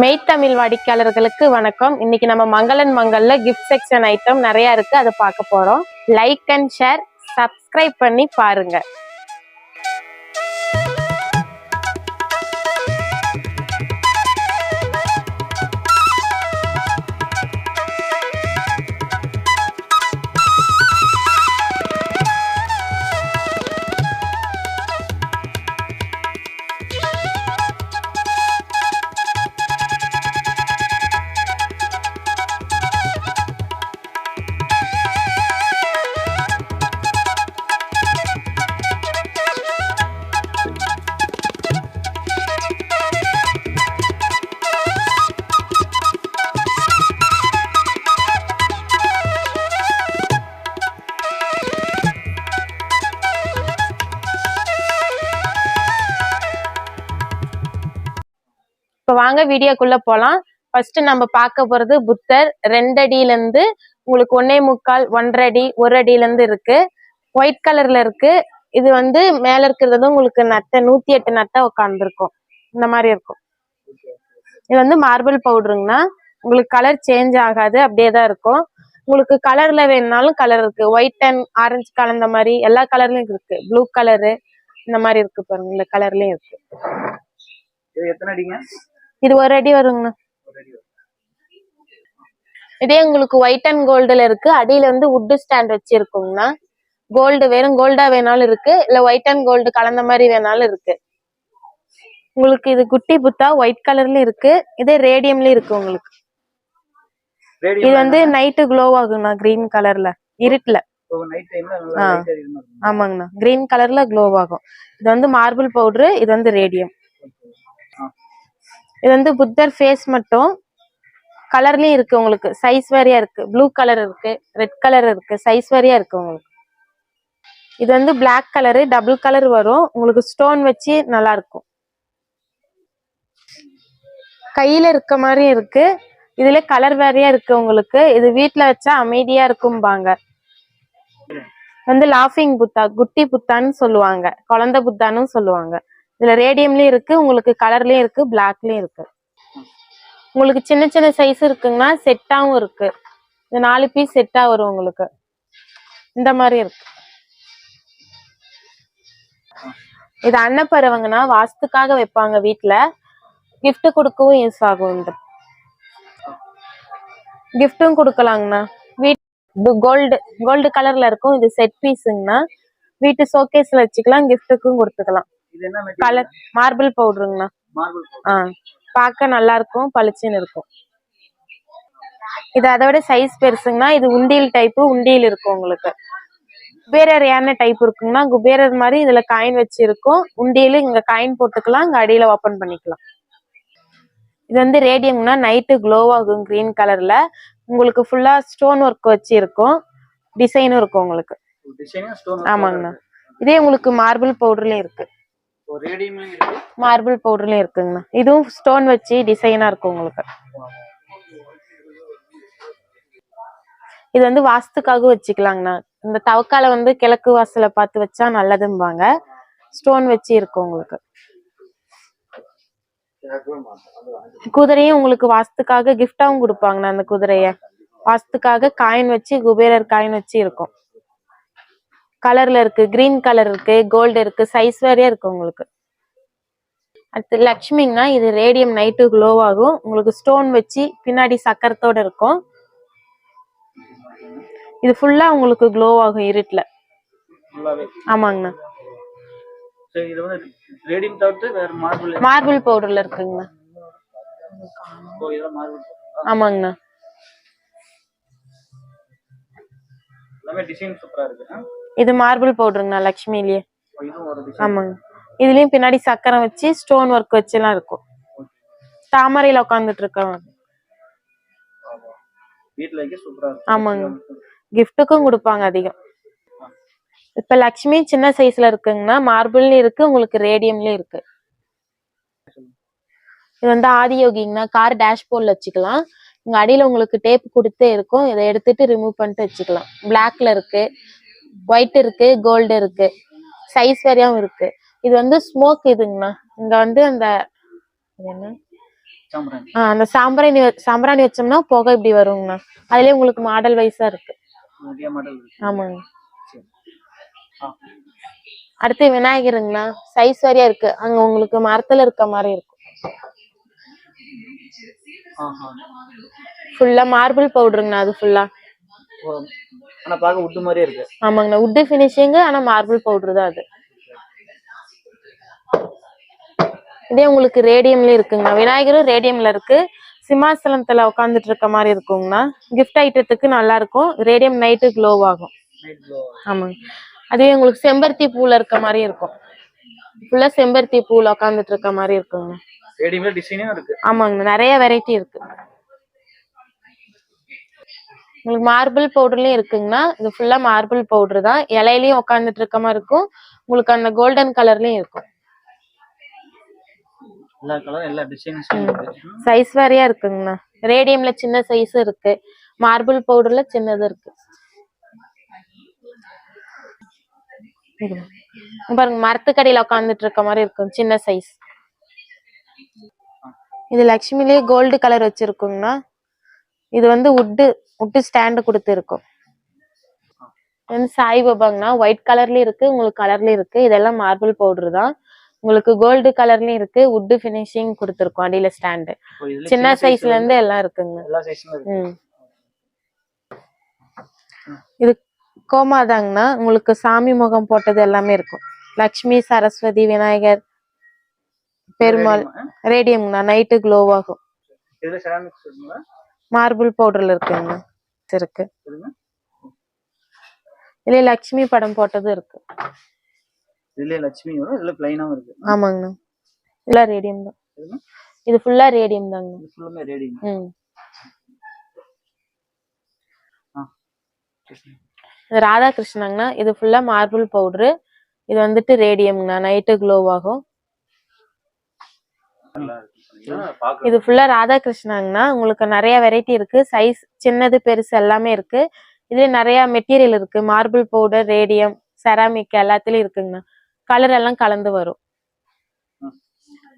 மெய்த்தமிழ் வாடிக்கையாளர்களுக்கு வணக்கம். இன்னைக்கு நம்ம மங்களன் மங்கல்ல கிஃப்ட் செக்ஷன் ஐட்டம் நிறைய இருக்கு. அதை பார்க்க போறோம். லைக் அண்ட் ஷேர் சப்ஸ்கிரைப் பண்ணி பாருங்க. இப்போ வாங்க வீடியோக்குள்ள போலாம். ஃபர்ஸ்ட் நம்ம பார்க்க போறது புத்தர். ரெண்டு அடியில இருந்து உங்களுக்கு ஒன்னே முக்கால் ஒன்றரை அடி ஒரு அடியில இருந்து இருக்கு ஒயிட் கலர்ல இருக்கு. இது வந்து மேல இருக்கிறது வந்து உங்களுக்கு நட்டை நூத்தி எட்டு நட்டை உட்காந்துருக்கும் இந்த மாதிரி இருக்கும். இது வந்து மார்பிள் பவுடருங்கண்ணா உங்களுக்கு கலர் சேஞ்ச் ஆகாது அப்படியே தான் இருக்கும். உங்களுக்கு கலர்ல வேணும்னாலும் கலர் இருக்கு. ஒயிட் அண்ட் ஆரஞ்சு கலந்த மாதிரி எல்லா கலர்லயும் இருக்கு. ப்ளூ கலரு இந்த மாதிரி இருக்கு பாருங்க இந்த கலர்லயும் இருக்கு. இது ஒரு அடி வருங்கண்ணா. இதே உங்களுக்கு ஒயிட் அண்ட் கோல்டுல இருக்கு. அடியில வந்து வுட் ஸ்டாண்ட் வச்சு இருக்குங்கண்ணா கோல்டு வெறும் கோல்டா வேணாலும் இருக்கு. இல்ல ஒயிட் அண்ட் கோல்டு கலந்த மாதிரி வேணாலும் இருக்கு. உங்களுக்கு இது குட்டி புத்தா ஒயிட் கலர்ல இருக்கு. இதே ரேடியம்ல இருக்கு உங்களுக்கு. இது வந்து நைட்டு க்ளோ ஆகுங்கண்ணா கிரீன் கலர்ல இருட்டுல. ஆமாங்கண்ணா. கிரீன் கலர்ல க்ளோ ஆகும். இது வந்து மார்பிள் பவுடரு இது வந்து ரேடியம். இது வந்து புத்தர் ஃபேஸ் மட்டும் கலர்லயும் இருக்கு உங்களுக்கு. சைஸ் வேறையா இருக்கு. ப்ளூ கலர் இருக்கு. ரெட் கலர் இருக்கு. சைஸ் வேறையா இருக்கு உங்களுக்கு. இது வந்து பிளாக் கலரு டபுள் கலர் வரும். உங்களுக்கு ஸ்டோன் வச்சு நல்லா இருக்கும். கையில இருக்க மாதிரி இருக்கு. இதுல கலர் வேறையா இருக்கு உங்களுக்கு. இது வீட்டுல வச்சா அமைதியா இருக்கும்பாங்க. வந்து லாஃபிங் புத்தா குட்டி புத்தான்னு சொல்லுவாங்க. குழந்தை புத்தான்னு சொல்லுவாங்க. இதுல ரேடியம்லயும் இருக்கு உங்களுக்கு கலர்லயும் இருக்கு பிளாக்லயும் இருக்கு. உங்களுக்கு சின்ன சின்ன சைஸ் இருக்குங்கன்னா செட்டாவும் இருக்கு. இந்த நாலு பீஸ் செட்டா வரும் உங்களுக்கு. இந்த மாதிரி இருக்கு. இது அன்னப்பறவைங்கன்னா வாஸ்துக்காக வைப்பாங்க வீட்டுல கிஃப்ட் கொடுக்கவும் யூஸ் ஆகும் இந்த. கிஃப்ட்டும் கொடுக்கலாங்கண்ணா. வீட் கோல்டு கோல்டு கலர்ல இருக்கும். இது செட் பீஸுங்கண்ணா வீட்டு ஷோகேஸ்ல வச்சுக்கலாம் கிஃப்ட்டுக்கும் கொடுத்துக்கலாம். Colour marble பவுடருங்கண்ணா. ஆ பார்க்க நல்லா இருக்கும் பளிச்சுன்னு இருக்கும். இது அதை விட சைஸ் பெருசுங்கன்னா இது உண்டியல் டைப்பு உண்டியல் இருக்கும் உங்களுக்கு. குபேரர் யானை டைப் இருக்குங்கன்னா குபேரர் மாதிரி இதுல காயின் வச்சு இருக்கும். உண்டியல் இங்க காயின் போட்டுக்கலாம் இங்க அடியில ஓபன் பண்ணிக்கலாம். இது வந்து ரேடியம்னா நைட்டு க்ளோ ஆகும் கிரீன் கலர்ல உங்களுக்கு ஃபுல்லா ஸ்டோன் ஒர்க் வச்சு இருக்கும். டிசைனும் இருக்கும் உங்களுக்கு. ஆமாங்கண்ணா. இதே உங்களுக்கு மார்பிள் பவுடர்லயும் இருக்கு. மார்பிள் பவுடர்லயும் இருக்குங்கண்ணா இதுவும் ஸ்டோன் வச்சு டிசைனா இருக்கும் உங்களுக்கு. இது வந்து வாஸ்துக்காக வச்சுக்கலாங்கண்ணா இந்த தவக்கால வந்து கிழக்கு வாசல பார்த்து வச்சா நல்லதும்பாங்க. ஸ்டோன் வச்சு இருக்கும் உங்களுக்கு. குதிரையும் உங்களுக்கு வாஸ்துக்காக கிஃப்டாவும் கொடுப்பாங்கண்ணா அந்த குதிரைய. வாஸ்துக்காக காயின் வச்சு குபேரர் காயின் வச்சு இருக்கும். கலர்ல இருக்கு கிரீன் கலர் இருக்கு கோல்டு இருக்கு சைஸ் வேறையா இருக்கு உங்களுக்கு. அடுத்து லக்ஷ்மிங்கன்னா இது ரேடியம் நைட்டு க்ளோ ஆகும். உங்களுக்கு ஸ்டோன் வச்சு பின்னாடி சக்கரத்தோட இருக்கும். இது ஃபுல்லா உங்களுக்கு க்ளோ ஆகும் இருட்டுல. ஆமாங்கண்ணா மார்பிள் பவுடர்ல இருக்குங்கண்ணா. ஆமாங்கண்ணா எல்லாமே? இது மார்பிள் பவுடருங்கண்ணா லக்ஷ்மிலேயே. ஆமாங்க. இதுலயும் பின்னாடி சக்கரம் வச்சு ஸ்டோன் ஒர்க் வச்சுலாம் இருக்கும். தாமரையில உட்காந்துட்டு இருக்கவங்க ஆமாங்க. கிஃப்ட்டுக்கும் கொடுப்பாங்க அதிகம். இப்ப லக்ஷ்மி சின்ன சைஸ்ல இருக்குங்கன்னா மார்பிள்லயும் இருக்கு உங்களுக்கு ரேடியம்லயும் இருக்கு. இது வந்து ஆதியோகிங்கன்னா கார் டேஷ்போர்ட்ல வச்சுக்கலாம். இங்க அடியில உங்களுக்கு டேப் கொடுத்தே இருக்கும். இதை எடுத்துட்டு ரிமூவ் பண்ணிட்டு வச்சுக்கலாம். பிளாக்ல இருக்கு. ஒயிட் இருக்கு கோல்டு இருக்கு. சைஸ் வரையாவும் இருக்கு. இது வந்து ஸ்மோக் இதுங்கண்ணா. இங்க வந்து அந்த என்ன? அந்த சாம்பிராணி சாம்பிராணி வச்சோம்னா புகை இப்படி வருங்கண்ணா. அதுலயே உங்களுக்கு மாடல் வைஸா இருக்கு. ஆமாங்க. அடுத்து விநாயகருங்கண்ணா. சைஸ் வரையா இருக்கு. அங்க உங்களுக்கு மரத்துல இருக்க மாதிரி இருக்கும் ஃபுல்லா மார்பிள் பவுடருங்கண்ணா அது ஃபுல்லா ஆனா பார்க்க உட்டு மாதிரியே இருக்கு. ஆமாங்கண்ணா உட்டு ஃபினிஷிங் ஆனா மார்பிள் பவுடர் தான் அது. இதே உங்களுக்கு ரேடியம்ல இருக்குங்கண்ணா. விநாயகரும் ரேடியம்ல இருக்கு. சிம்மாசனத்துல உட்காந்துட்டு இருக்க மாதிரி இருக்குங்கண்ணா. gift ஐட்டத்துக்கு நல்லா இருக்கும். ரேடியம் நைட்டு க்ளோ ஆகும். ஆமாங்க. அதுவே உங்களுக்கு செம்பருத்தி பூல இருக்க மாதிரி இருக்கும். ஃபுல்லா செம்பருத்தி பூல உட்காந்துட்டு இருக்க மாதிரி இருக்குங்க ரெடிமேட் டிசைனும் இருக்கு. ஆமாங்க நிறைய வெரைட்டி இருக்கு. உங்களுக்கு மார்பிள் பவுடர்லயும் இருக்குங்கண்ணா. இது ஃபுல்லா மார்பிள் பவுடர் தான். இலையிலயும் உட்காந்துட்டு இருக்க மாதிரி இருக்கும். உங்களுக்கு அந்த கோல்டன் கலர்லயும் இருக்கும். சைஸ் வேறையா இருக்குங்கண்ணா. ரேடியம்ல சின்ன சைஸ் இருக்கு. மார்பிள் பவுடர்ல சின்னது இருக்கு. பாருங்க மரத்துக்கடியில உட்காந்துட்டு இருக்க மாதிரி இருக்கும். சின்ன சைஸ் இது லக்ஷ்மிலேயே கோல்டு கலர் வச்சிருக்குங்கண்ணா. இது வந்து உட்டு உட்டு ஸ்டாண்டு கொடுத்து இருக்கும். இது வந்து சாய்பாபாங்கண்ணா ஒயிட் கலர்லயும் இருக்கு உங்களுக்கு கலர்லயும் இருக்கு. இதெல்லாம் மார்பிள் பவுடர் தான். உங்களுக்கு கோல்டு கலர்லயும் இருக்கு உட்டு ஃபினிஷிங் கொடுத்துருக்கோம் அடியில ஸ்டாண்டு சின்ன சைஸ்ல இருந்து எல்லாம் இருக்குங்க. இது கோமாதாங்கண்ணா உங்களுக்கு சாமி முகம் போட்டது எல்லாமே இருக்கும். லக்ஷ்மி சரஸ்வதி விநாயகர் பெருமாள்? ரேடியம்ண்ணா நைட்டு க்ளோ இதுல மார்பிள் பவுடர்ல இருக்குங்க இருக்கு. இதுல லக்ஷ்மி படம் போட்டது இருக்கு. இதுல லட்சுமி இதுல பிளைனாவும் இருக்கு. ஆமாங்கண்ணா. இதெல்லாம் ரேடியம் தான். இது ஃபுல்லா ரேடியம் தாங்க இது ஃபுல்லுமே ரேடியம் ம். இது ராதாகிருஷ்ணாங்கண்ணா. இது ஃபுல்லா மார்பிள் பவுடரு இது வந்துட்டு ரேடியம்ண்ணா நைட்டு க்ளோ ஆகும். நல்லா இருக்கு. இது ஃபுல்லா ராதாகிருஷ்ணாங்கண்ணா உங்களுக்கு நிறைய வெரைட்டி இருக்கு. சைஸ் சின்னது பெருசு எல்லாமே இருக்கு. இதுல நிறைய மெட்டீரியல் இருக்கு. மார்பிள் பவுடர் ரேடியம் செராமிக் எல்லாத்துலயும் இருக்குங்கண்ணா கலர் எல்லாம் கலந்து வரும்.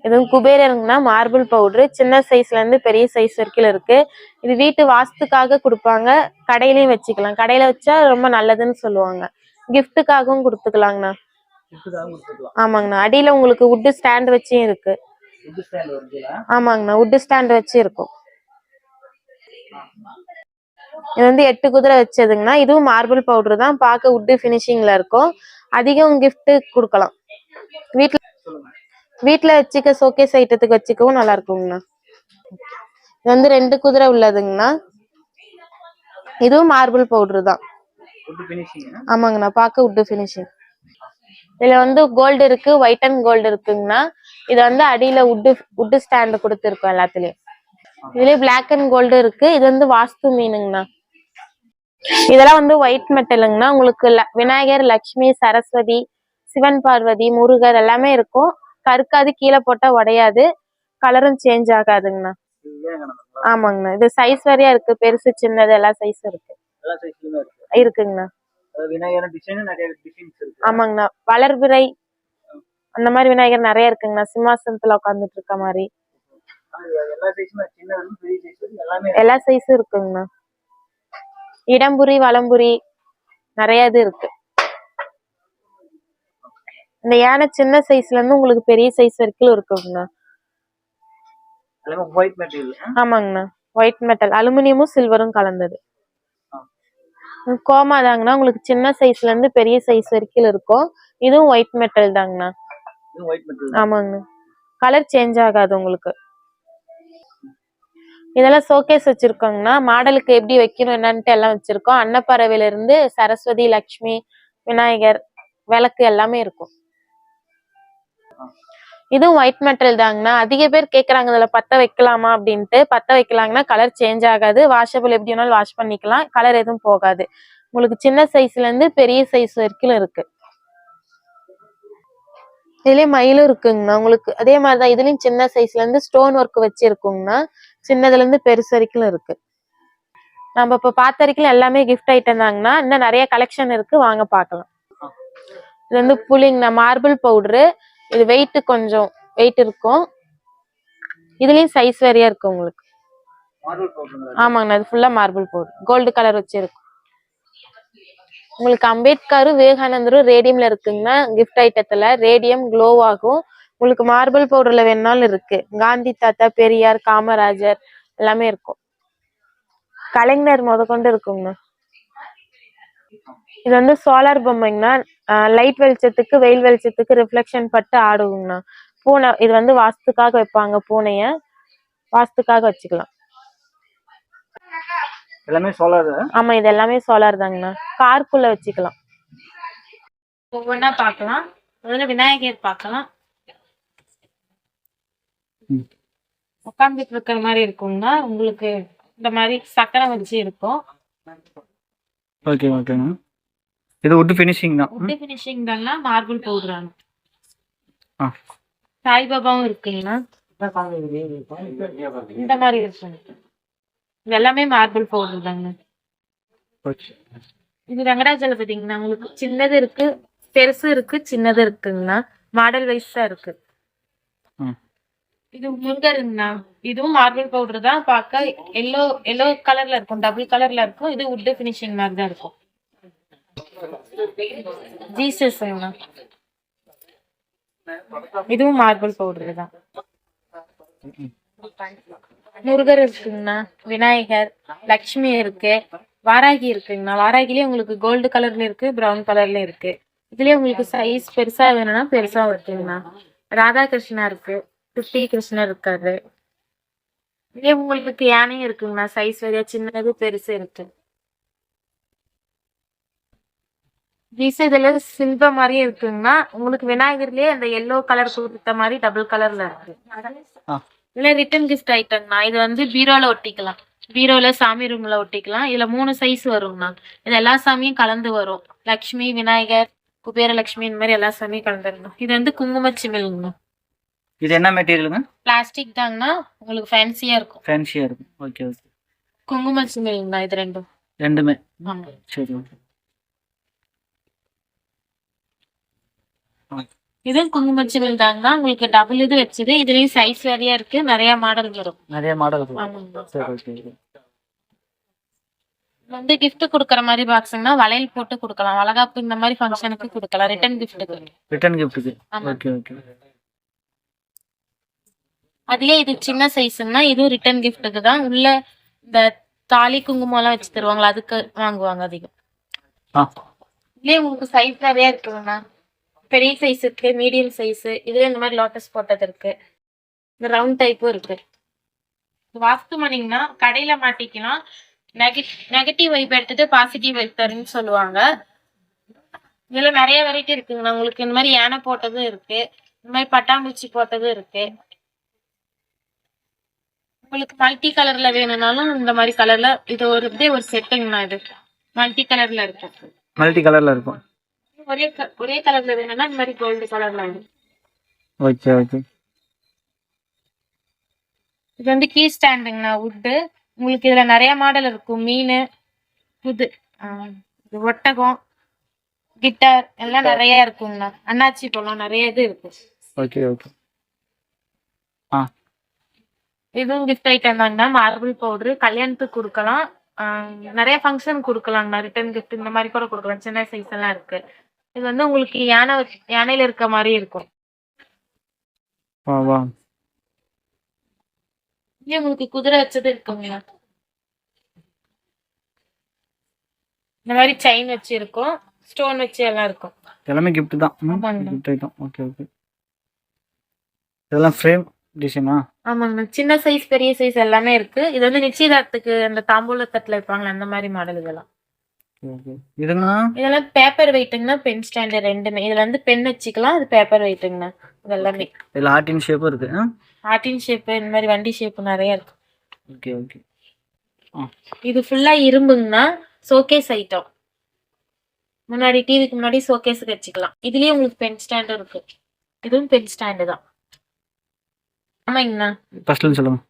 இது குபேரருங்கண்ணா மார்பிள் பவுடர் சின்ன சைஸ்ல இருந்து பெரிய சைஸ் வரைக்கும் இருக்கு. இது வீட்டு வாஸ்துக்காக கொடுப்பாங்க. கடையிலயும் வச்சுக்கலாம். கடையில வச்சா ரொம்ப நல்லதுன்னு சொல்லுவாங்க. கிஃப்ட்டுக்காகவும் கொடுத்துக்கலாங்கண்ணா ஆமாங்கண்ணா அடியில உங்களுக்கு வுட்டு ஸ்டாண்ட் வச்சும் இருக்கு. ஆமாங்கண்ணா வுட்டு ஸ்டாண்ட் வச்சு இருக்கும் இது வந்து எட்டு குதிரை வச்சதுங்கண்ணா இதுவும் மார்பிள் பவுடர் தான். பார்க்க வுட்டு ஃபினிஷிங்ல இருக்கும். அதிகம் gift கொடுக்கலாம். சொல்லுங்க. வீட்ல வச்சுக்க ஷோகேஸ் ஐட்டத்துக்கு வச்சுக்கவும் நல்லா இருக்குங்கண்ணா இது வந்து ரெண்டு குதிரை உள்ளதுங்கண்ணா. இதுவும் மார்பிள் பவுடர் தான். ஆமாங்கண்ணா பார்க்க வுட்டு ஃபினிஷிங் இதுல வந்து கோல்டு இருக்கு ஒயிட் அண்ட் கோல்டு இருக்குங்கண்ணா. இது வந்து அடியில வுட்டு வுட்டு ஸ்டாண்ட் கொடுத்துருக்கோம் எல்லாத்துலயும். இதுலயே பிளாக் அண்ட் கோல்டு இருக்கு. இது வந்து வாஸ்து மீனுங்கண்ணா. இதெல்லாம் வந்து ஒயிட் மெட்டலுங்கண்ணா உங்களுக்கு விநாயகர் லக்ஷ்மி சரஸ்வதி சிவன் பார்வதி முருகர் எல்லாமே இருக்கும். கருக்காது கீழே போட்டா உடையாது. கலரும் சேஞ்ச் ஆகாதுங்கண்ணா. ஆமாங்கண்ணா. இது சைஸ் வரையா இருக்கு. பெருசு சின்னது எல்லா சைஸும் இருக்கு. இருக்குங்கண்ணா. ஆமாங்கண்ணா. வளர்பிறை அந்த மாதிரி விநாயகர் நிறைய இருக்குங்கண்ணா. சிம்மாசனத்துல உட்காந்துட்டு இருக்க மாதிரி. எல்லா சைஸும் இருக்குங்கண்ணா. இடம்புரி வலம்புரி நிறைய இது இருக்கு. இந்த யானை சின்ன சைஸ்ல இருந்து உங்களுக்கு பெரிய சைஸ் வரைக்கும் இருக்குங்கண்ணா. ஆமாங்கண்ணா. ஒயிட் மெட்டல் அலுமினியமும் சில்வரும் கலந்தது. கோமா தாங்கண்ணா உங்களுக்கு சின்ன சைஸ்ல இருந்து பெரிய சைஸ் வரைக்கும் இருக்கும். இதுவும் ஒயிட் மெட்டல் தாங்கண்ணா. ஆமாங்க. ஆமாங்கண்ணா கலர் சேஞ்ச் ஆகாது உங்களுக்கு. இதெல்லாம் ஷோகேஸ் வச்சிருக்கோங்கன்னா மாடலுக்கு எப்படி வைக்கணும் என்னன்ட்டு எல்லாம் வச்சிருக்கோம். அன்னப்பறவையில இருந்து சரஸ்வதி லக்ஷ்மி விநாயகர் விளக்கு எல்லாமே இருக்கும். இதுவும் ஒயிட் மெட்டல் தாங்கண்ணா. அதிக பேர் கேட்குறாங்க இதுல பத்த வைக்கலாமா? அப்படின்ட்டு. பத்த வைக்கலாங்கன்னா கலர் சேஞ்ச் ஆகாது. வாஷபிள் எப்படி வேணாலும் வாஷ் பண்ணிக்கலாம். கலர் எதுவும் போகாது. உங்களுக்கு சின்ன சைஸ்ல இருந்து பெரிய சைஸ் வரைக்கும் இருக்கு. இதுலயே மயிலும் இருக்குங்கண்ணா. உங்களுக்கு அதே மாதிரிதான் இதுலயும் சின்ன சைஸ்ல இருந்து ஸ்டோன் ஒர்க் வச்சு இருக்குங்கண்ணா சின்னதுல இருந்து பெருசு வரைக்கும் இருக்கு. நம்ம இப்ப பார்த்த வரைக்கும் எல்லாமே கிஃப்ட் ஐட்டம் தாங்கண்ணா. இன்னும் நிறைய கலெக்ஷன் இருக்கு. வாங்க பார்க்கலாம். இது வந்து புளிங்கண்ணா. மார்பிள் பவுடரு இது வெயிட் கொஞ்சம் வெயிட் இருக்கும். இதுலயும் சைஸ் வேறையா இருக்கு உங்களுக்கு. ஆமாங்கண்ணா. இது ஃபுல்லா மார்பிள் பவுடர் கோல்டு கலர் வச்சு இருக்கும் உங்களுக்கு அம்பேத்கரும் விவேகானந்தரும் ரேடியம்ல இருக்குங்கன்னா கிஃப்ட் ஐட்டத்துல ரேடியம் க்ளோ ஆகும். உங்களுக்கு மார்பிள் பவுடர்ல வேணாலும் இருக்கு. காந்தி தாத்தா பெரியார் காமராஜர் எல்லாமே இருக்கும். கலைஞர் முத கொண்டு இருக்குங்கண்ணா இது வந்து சோலார் பொம்மைங்கண்ணா லைட் வெளிச்சத்துக்கு வெயில் வெளிச்சத்துக்கு ரிஃப்ளெக்ஷன் பட்டு ஆடுங்கண்ணா பூனை இது வந்து வாஸ்துக்காக வைப்பாங்க பூனைய. வாஸ்துக்காக வச்சுக்கலாம். எல்லாமே சோலார். ஆமா இது எல்லாமே சோலார் தாங்கண்ணா கார்க்குள்ள வச்சுக்கலாம். ஒவ்வொன்றா பார்க்கலாம். முதல்ல விநாயகர் பார்க்கலாம். ம். உட்காந்துட்டு இருக்கிற மாதிரி இருக்கும்னா உங்களுக்கு இந்த மாதிரி சக்கரம் வச்சு இருக்கும். ஓகே ஓகேங்க இது உட் ஃபினிஷிங் தான். ம். உட்டு ஃபினிஷிங் தாங்கன்னா மார்பிள் பவுடர் ஆ. சாய்பாபாவும் இருக்குங்கண்ணா இந்த மாதிரி இருக்குங்க இது எல்லாமே மார்பிள் பவுடர் தாங்க. இது வெங்கடாஜல பாத்தீங்கன்னா உங்களுக்கு சின்னது இருக்கு பெருசு இருக்கு சின்னது இருக்குங்கண்ணா. மாடல் வைஸா இருக்கு. ம். இது முருகருங்கண்ணா. இதுவும் மார்பிள் பவுடர் தான். பார்க்க எல்லோ எல்லோ கலர்ல இருக்கும். டபுள் கலர்ல இருக்கும். இது உட் ஃபினிஷிங் மாதிரி தான் இருக்கும். ஜீசஸ்ங்கண்ணா இதுவும் மார்பிள் பவுடர் தான். முருகர் இருக்குங்கண்ணா. விநாயகர் லக்ஷ்மி இருக்கு. வாராகி இருக்குங்கண்ணா. வாராகிலேயே உங்களுக்கு கோல்டு கலர்ல இருக்கு பிரவுன் கலர்ல இருக்கு. இதுலயே உங்களுக்கு சைஸ் பெருசா வேணும்னா பெருசா இருக்குங்கண்ணா ராதாகிருஷ்ணா இருக்கு. குட்டி கிருஷ்ணர் இருக்காரு. இதே உங்களுக்கு யானையும் இருக்குங்கண்ணா. சைஸ் வரையா சின்னது பெருசு இருக்கு. ஜீஸ் இதுல சில்வ மாதிரி இருக்குங்கண்ணா. உங்களுக்கு விநாயகர்லயே அந்த எல்லோ கலர் கொடுத்த மாதிரி டபுள் கலர்ல இருக்கு. ஆ இதுல ரிட்டன் கிஃப்ட் ஐட்டம்னா இது வந்து பீரோல ஒட்டிக்கலாம். பீரோல சாமி ரூம்ல ஒட்டிக்கலாம். இதுல மூணு சைஸ் வருங்கண்ணா இது எல்லா சாமியும் கலந்து வரும். லக்ஷ்மி விநாயகர் குபேரலட்சுமி இந்த மாதிரி எல்லா சாமியும் கலந்துருங்கண்ணா இது வந்து குங்கும சிமிழ்ங்கண்ணா இது என்ன மெட்டீரியலுங்க பிளாஸ்டிக் தாங்கண்ணா உங்களுக்கு ஃபேன்சியா இருக்கும். ஃபேன்சியாக இருக்கும். ஓகே ஓகே குங்கும சிமிழ்ங்கண்ணா இது ரெண்டும். ரெண்டுமே. சரி ஓகே இதுவும் குங்கும சிமிழ் தாங்கண்ணா உங்களுக்கு டபுள் இது வச்சது. இதுலயும் சைஸ் வேறையா இருக்கு. நிறைய மாடல் வரும். நிறைய மாடல் இது வந்து gift கொடுக்குற மாதிரி பாக்ஸ்னா வளையல் போட்டு கொடுக்கலாம். வளகாப்பு இந்த மாதிரி ஃபங்க்ஷனுக்கு கொடுக்கலாம். ரிட்டன் கிஃப்ட்டுக்கு ரிட்டர்ன் கிஃப்ட்டுக்கு. ஓகே ஓகே அதுலயே இது சின்ன சைஸ்னா இதுவும் ரிட்டன் கிஃப்ட்டுக்கு தான். உள்ள இந்த தாலி குங்குமம் எல்லாம் வச்சு தருவாங்களா? அதுக்கு வாங்குவாங்க அதிகம். இதுலயே உங்களுக்கு சைஸ் நிறைய இருக்குங்கண்ணா பெரிய சைஸ் இருக்கு மீடியம் சைஸ் இதுல இந்த மாதிரி லோட்டஸ் போட்டது இருக்கு. இந்த ரவுண்ட் டைப்பும் இருக்கு. வாஸ்து மணிங்கன்னா கடையில மாட்டிக்கலாம். நெகட்டிவ் வைப் எடுத்துட்டு பாசிட்டிவ் வைப் தருன்னு சொல்லுவாங்க. இதுல நிறைய வெரைட்டி இருக்குங்கண்ணா உங்களுக்கு இந்த மாதிரி யானை போட்டதும் இருக்கு. இந்த மாதிரி பட்டாம்பூச்சி போட்டதும் இருக்கு. உங்களுக்கு மல்டி கலர்ல வேணும்னாலும் இந்த மாதிரி கலர்ல இது ஒரு இதே ஒரு செட்டுங்கண்ணா இது. மல்டி கலர்ல இருக்கும். மல்டி கலரில் இருக்கும். ஒரே ஒரே கலர்ல வேணும்னா இந்த மாதிரி கோல்டு கலர்ல வரும் ஓகே ஓகே. இது வந்து கீ ஸ்டாண்டுங்கண்ணா வுட்டு உங்களுக்கு இதுல நிறைய மாடல் இருக்கும். மீன் புது ஒட்டகம் கிட்டார் எல்லாம் நிறைய இருக்குங்கண்ணா அண்ணாச்சி பழம் நிறைய இது இருக்கு. Okay okay. ஆ. இதுவும் கிஃப்ட் ஐட்டம் தாங்கண்ணா மார்பிள் பவுடர் கல்யாணத்துக்கு கொடுக்கலாம். நிறைய ஃபங்க்ஷன் கொடுக்கலாங்கண்ணா ரிட்டர்ன் கிஃப்ட் இந்த மாதிரி கூட கொடுக்கலாம். சின்ன சைஸ் எல்லாம் இருக்கு. இது வந்து உங்களுக்கு யானை வச்சு- யானையில இருக்க மாதிரி இருக்கும். வா வா. இங்கே உங்களுக்கு குதிரை வச்சது இருக்குங்கண்ணா இந்த மாதிரி செயின் வச்சு இருக்கும். ஸ்டோன் வச்சு எல்லாம் இருக்கும். எல்லாமே gift தான். ஆமாங்க. கிஃப்ட் ஐட்டம் ஓகே ஓகே இதெல்லாம் ஃப்ரேம் டிசைனா ஆமாங்கண்ணா சின்ன சைஸ் பெரிய சைஸ் எல்லாமே இருக்கு. இது வந்து நிச்சயதார்த்தத்துக்கு அந்த தாம்பூல தட்டுல வைப்பாங்களே அந்த மாதிரி மாடல் இதெல்லாம். இதுங்கண்ணா இதெல்லாம் பேப்பர் வெயிட்டுங்கண்ணா பென் ஸ்டாண்டு ரெண்டுமே. இதுல வந்து பென் வச்சுக்கலாம் இது பேப்பர் வெயிட்டுங்கண்ணா இது எல்லாமே இதில் ஆர்டின் ஷேப்பும் இருக்கு. ஆர்டின் ஷேப்பு இந்த மாதிரி வண்டி ஷேப்பு நிறைய இருக்கு. Okay okay. இது ஃபுல்லா இரும்புங்கண்ணா ஷோகேஸ் ஐட்டம் முன்னாடி டிவிக்கு முன்னாடி ஷோகேஸுக்கு வச்சுக்கலாம். இதுலயே உங்களுக்கு பென் ஸ்டாண்டும் இருக்கு. இதுவும் பென் ஸ்டாண்டு தான். ஆமாங்கண்ணா ஃபர்ஸ்ட்ல சொல்லுங்க.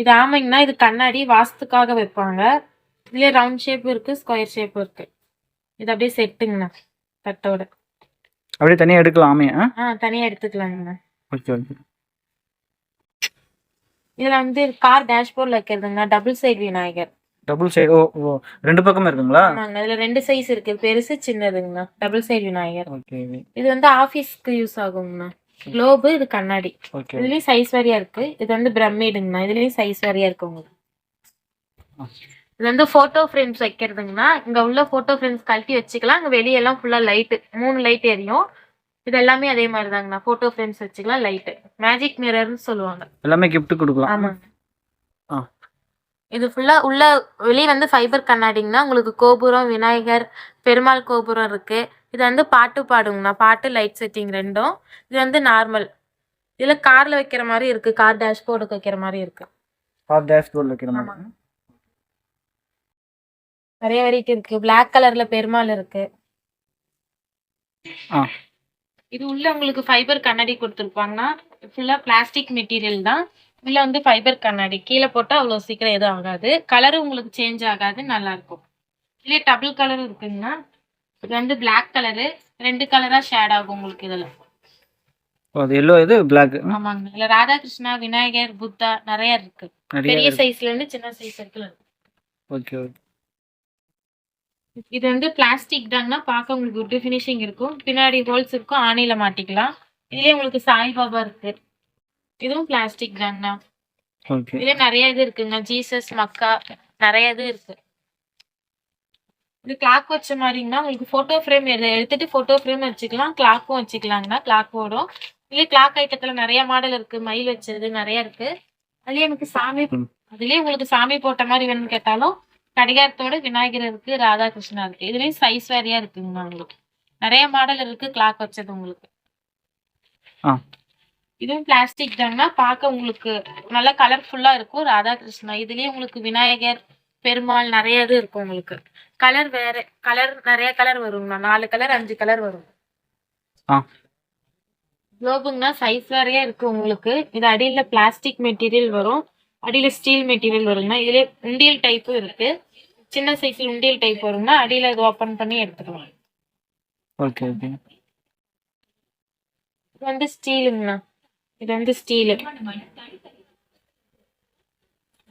இது ஆமாங்கண்ணா இது கண்ணாடி வாஸ்துக்காக வைப்பாங்க. இதுலயே ரவுண்ட் ஷேப் இருக்கு ஸ்கொயர் ஷேப் இருக்கு. இது அப்படியே செட்டுங்கண்ணா தட்டோட. அப்படியே தனியாக எடுக்கலாம் ஆ? ஆ தனியா எடுத்துக்கலாங்கண்ணா. Okay okay. இதுல வந்து கார் டேஷ்போர்ட்ல வைக்கிறதுங்க double side Vinayagar. Double side ஓ ஓ ரெண்டு பக்கமும் இருக்குங்களா? ஆமாங்க இதுல ரெண்டு சைஸ் இருக்கு பெருசு சின்னதுங்கண்ணா டபுள் சைடு விநாயகர். ஓகே இது வந்து ஆபீஸ்க்கு யூஸ் ஆகுங்கண்ணா. குளோபு இது கண்ணாடி. இதுலயும் சைஸ் வாரியா இருக்கு. இது வந்து பிரமிடுங்கண்ணா இதுலயும் சைஸ் வாரியா இருக்கு உங்களுக்கு. இது வந்து போட்டோ ஃப்ரேம்ஸ் வைக்கிறதுங்கண்ணா இங்க உள்ள போட்டோ ஃப்ரேம்ஸ் கழட்டி வச்சுக்கலாம். இங்க வெளியெல்லாம் ஃபுல்லா லைட் மூணு லைட் எரியும். இது எல்லாமே அதே மாதிரி தாங்கண்ணா போட்டோ ஃப்ரேம்ஸ் வச்சுக்கலாம் லைட் மேஜிக் மிரர்னு சொல்லுவாங்க. எல்லாமே gift கொடுக்கலாம். ஆமாங்க ஆ. இது ஃபுல்லா உள்ள வெளியே வந்து ஃபைபர் கண்ணாடிங்கண்ணா உங்களுக்கு கோபுரம் விநாயகர் பெருமாள் கோபுரம் இருக்கு. இது வந்து பாட்டு பாடுங்கண்ணா. பாட்டு லைட் செட்டிங் ரெண்டும். இது வந்து நார்மல் இதுல கார்ல வைக்கிற மாதிரி இருக்கு. கார் டேஷ்போர்டுக்கு வைக்கிற மாதிரி இருக்கு. கார் டேஷ்போர்டில் வைக்கிற மாதிரி. நிறைய வெரைட்டி இருக்கு. Black கலர்ல பெருமாள் இருக்கு. இது உள்ள உங்களுக்கு ஃபைபர் கண்ணாடி கொடுத்துருப்பாங்கன்னா ஃபுல்லா பிளாஸ்டிக் மெட்டீரியல் தான். உள்ள வந்து ஃபைபர் கண்ணாடி. கீழே போட்டா அவ்வளவு சீக்கிரம் எதுவும் ஆகாது. கலரும் உங்களுக்கு சேஞ்ச் ஆகாது நல்லா இருக்கும் இதுல டபுள் கலர் இருக்குங்கன்னா இது வந்து Black கலரு ரெண்டு கலரா ஷேட் ஆகும் உங்களுக்கு இதுல. ஓ, அது எல்லோ இது பிளாக் ஆமாங்க. இதுல ராதாகிருஷ்ணா விநாயகர் புத்தா நிறைய இருக்கு. பெரிய சைஸ்ல இருந்து சின்ன சைஸ் வரைக்கும் இருக்கு. ஓகே ஓகே இது வந்து பிளாஸ்டிக் தாங்கன்னா பார்க்க உங்களுக்கு குட் ஃபினிஷிங் இருக்கும். பின்னாடி ஹோல்ஸ் இருக்கும் ஆணியில மாட்டிக்கலாம். இதுலயே உங்களுக்கு சாய்பாபா இருக்கு. இதுவும் பிளாஸ்டிக் தாங்கண்ணா இதுல நிறைய இது இருக்குங்க. ஜீசஸ் மக்கா நிறைய இது இருக்கு. இது கிளாக் வச்ச மாதிரிங்கன்னா உங்களுக்கு போட்டோ ஃப்ரேம் எடுத்துட்டு போட்டோ ஃப்ரேம் வச்சுக்கலாம். கிளாக்கும் வச்சுக்கலாங்கண்ணா கிளாக்கோடும் இதுலயே கிளாக் ஐட்டத்துல நிறைய மாடல் இருக்கு. மயில் வச்சது நிறைய இருக்கு. அதுலயே எனக்கு சாமி. அதுலயே உங்களுக்கு சாமி போட்ட மாதிரி வேணும்னு கேட்டாலும் கடிகாரத்தோட விநாயகர் இருக்கு ராதாகிருஷ்ணா இருக்கு. இதுலயும் சைஸ் வேறையா இருக்குங்கண்ணா உங்களுக்கு. நிறைய மாடல் இருக்கு கிளாக் வச்சது உங்களுக்கு. இதுவும் பிளாஸ்டிக் தாங்கன்னா பார்க்க உங்களுக்கு நல்லா கலர்ஃபுல்லா இருக்கும். ராதாகிருஷ்ணா இதுலயே உங்களுக்கு விநாயகர் பெருமாள் நிறைய இது இருக்கும் உங்களுக்கு. கலர் வேற கலர் நிறைய கலர் வருங்கண்ணா நாலு கலர் அஞ்சு கலர் வரும். ஆ. குளோபுங்கண்ணா சைஸ் வேறையா இருக்கு உங்களுக்கு. இது அடியில பிளாஸ்டிக் மெட்டீரியல் வரும். அடியில ஸ்டீல் மெட்டீரியல் வருங்கண்ணா இதுலயே உண்டியல் டைப்பும் இருக்கு. சின்ன சைஸ்ல உண்டியல் டைப் வருங்கண்ணா அடியில இது ஓபன் பண்ணி எடுத்துக்கலாம். ஓகே ஓகே இது வந்து ஸ்டீலுங்கண்ணா. இது வந்து ஸ்டீலு.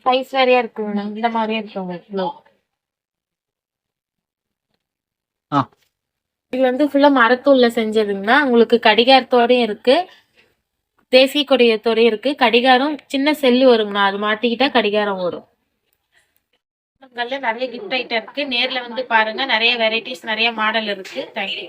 சைஸ் வேறையா இருக்குங்கண்ணா. இந்த மாதிரியே இருக்கு உங்களுக்கு. globe. ஆ. இது வந்து ஃபுல்லா மரத்தூள்ல செஞ்சதுங்கண்ணா. உங்களுக்கு கடிகாரத்தோடயும் இருக்கு. தேசிய கொடியத்தோடயும் இருக்கு. கடிகாரம் சின்ன செல்லு வருங்கண்ணா. அது மாட்டிக்கிட்டா கடிகாரம் ஓடும் ஐட்டம்கள்ல நிறைய கிஃப்ட் ஐட்டம் இருக்கு. நேர்ல வந்து பாருங்க. நிறைய வெரைட்டிஸ் நிறைய மாடல் இருக்கு. தேங்க்யூ